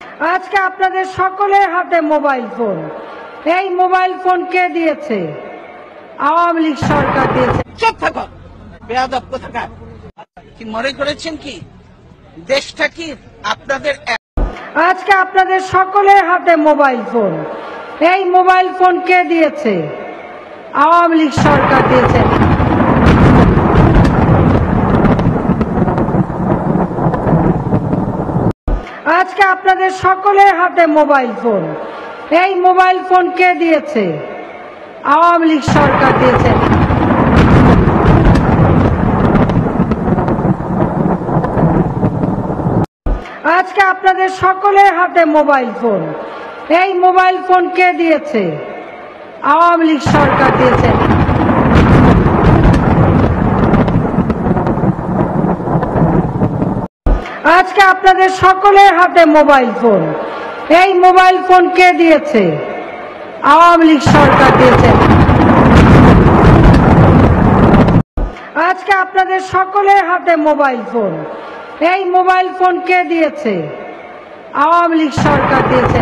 আজকে আপনাদের সকলের হাতে মোবাইল ফোন। এই মোবাইল ফোন কে দিয়েছে? আওয়ামী লীগ সরকার দিয়েছে। চুপ থাকো। বেয়াদব কোথাকার? কি মনে করেছেন কি? দেশটা কি আপনাদের আজকে আপনাদের সকলের হাতে মোবাইল ফোন। এই মোবাইল ফোন কে দিয়েছে? আওয়ামী লীগ সরকার দিয়েছে। আজকে আপনাদের সকলের হাতে মোবাইল ফোন। এই মোবাইল ফোন কে দিয়েছে? আওয়ামী লীগ সরকার দিয়েছে। আজকে আপনাদের সকলের হাতে মোবাইল ফোন। এই মোবাইল ফোন কে দিয়েছে? আওয়ামী লীগ সরকার দিয়েছে। আজকে আপনাদের সকলের হাতে মোবাইল ফোন। এই মোবাইল ফোন কে দিয়েছে? আওয়ামী লীগ সরকার দিয়েছে। আজকে আপনাদের সকলের হাতে মোবাইল ফোন। এই মোবাইল ফোন কে দিয়েছে? আওয়ামী লীগ সরকার দিয়েছে।